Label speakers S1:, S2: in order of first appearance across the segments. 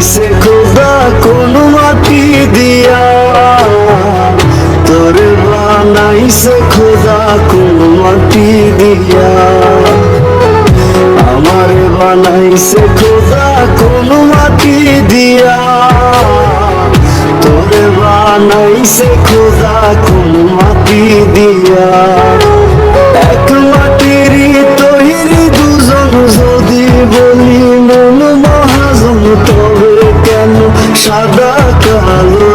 S1: সে খোদা কোনো মাটি দিয়া। তোর বানাইছে খোদা কোন মাটি দিয়া। আমার বানাইছে খোদা কোনো মাটি দিয়া। তোর বানাইছে খোদা কোন মাটি দিয়া। সাদা কালো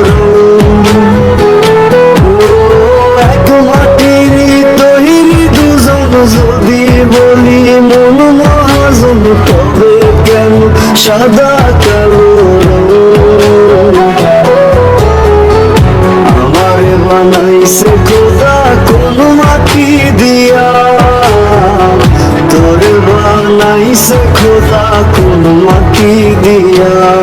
S1: এক মাটির তৈরি দুজন যদি বলি, মন কেন সাদা কালো? আমারে বানাইছে খোদা কোন মাটি দিয়া। তোরে বানাইছে খোদা কোন মাটি দিয়া।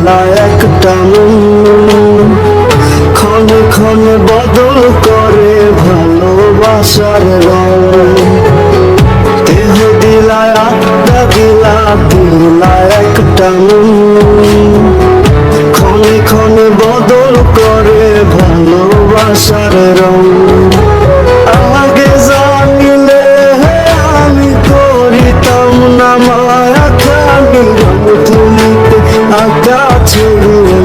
S1: দিলা একটা। ক্ষণে ক্ষণে বদল করে ভালোবাসার 就。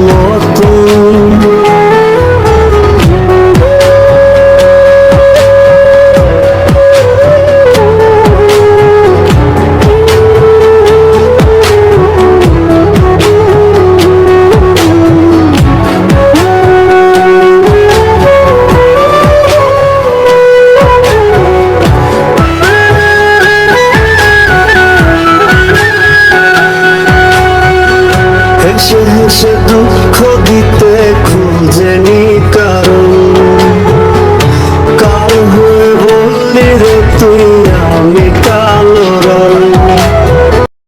S1: you should do.